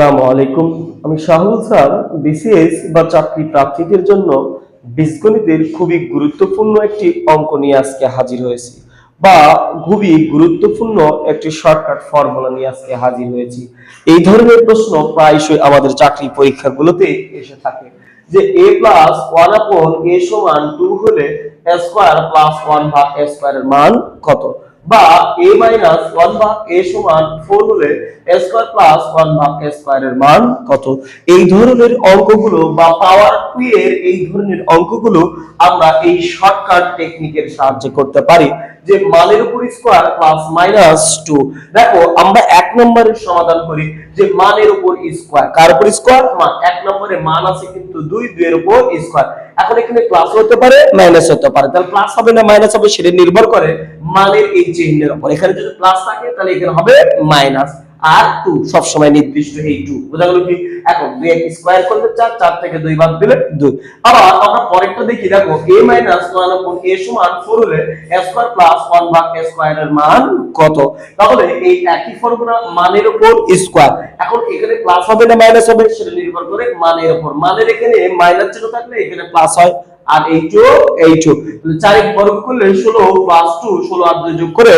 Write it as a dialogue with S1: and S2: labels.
S1: আসসালামু আলাইকুম। আমি শাহুল স্যার, বিসিএস বা চাকরি প্রার্থীদের জন্য বীজগণিতের খুবই গুরুত্বপূর্ণ একটি অঙ্ক নিয়ে আজকে হাজির হয়েছি বা খুবই গুরুত্বপূর্ণ একটি শর্টকাট ফর্মুলা নিয়ে আজকে হাজির হয়েছি। এই ধরনের প্রশ্ন প্রায়শই আমাদের চাকরি পরীক্ষাগুলোতে এসে থাকে যে এ প্লাস ওয়ান আপন এ সমান টু হলে স্কোয়ার প্লাস ওয়ান ভাগ স্কোয়ারের মান কত? বা এ মাইনাস ওয়ান ভাগ এ সমান ফোর হলে স্কোয়ার প্লাস ওয়ান ভাগ এ স্কোয়ারের মান কত? এই ধরনের অঙ্কগুলো বা পাওয়ার এর এই ধরনের অঙ্কগুলো আমরা এই শর্টকাট টেকনিকের সাহায্যে করতে পারি, যে মানের উপর স্কোয়ার প্লাস মাইনাস টু দেখো, আমরা এক নম্বরের সমাধান করি, যে মানের উপর স্কোয়ার কার উপর স্কোয়ার মান এক নম্বরে মান আছে কিন্তু দুই এর উপর স্কোয়ার এখন এখানে প্লাস হতে পারে মাইনাস হতে পারে। তাহলে প্লাস হবে না মাইনাস হবে সেটা নির্ভর করে মানের এই চিহ্নের উপর। এখানে যদি প্লাস থাকে, তাহলে এখানে হবে মাইনাস আর টু সবসময় নির্দিষ্ট এই টু বোঝা গেল কি? এখন দুই এক স্কোয়ার করলে চার চার থেকে দুই বাদ দিলে দুই। আবার আমরা পরেরটা দেখি, দেখো এ মাইনাস ওয়ান আপন এ সমান ফোর হলে স্কোয়ার প্লাস ওয়ান ভাগ স্কোয়ারের মান কত? তাহলে এই একই ফর্মুলা মানের উপর স্কোয়ার এখন এখানে প্লাস হবে না মাইনাস হবে, সেটা নির্ভর করে মানের উপর। মানের এখানে মাইনাস চিহ্ন থাকলে এখানে প্লাস হয়, আর এই টু এই টু চারে বর্গ করলে ষোলো প্লাস টু ষোলো আর দুই যোগ করে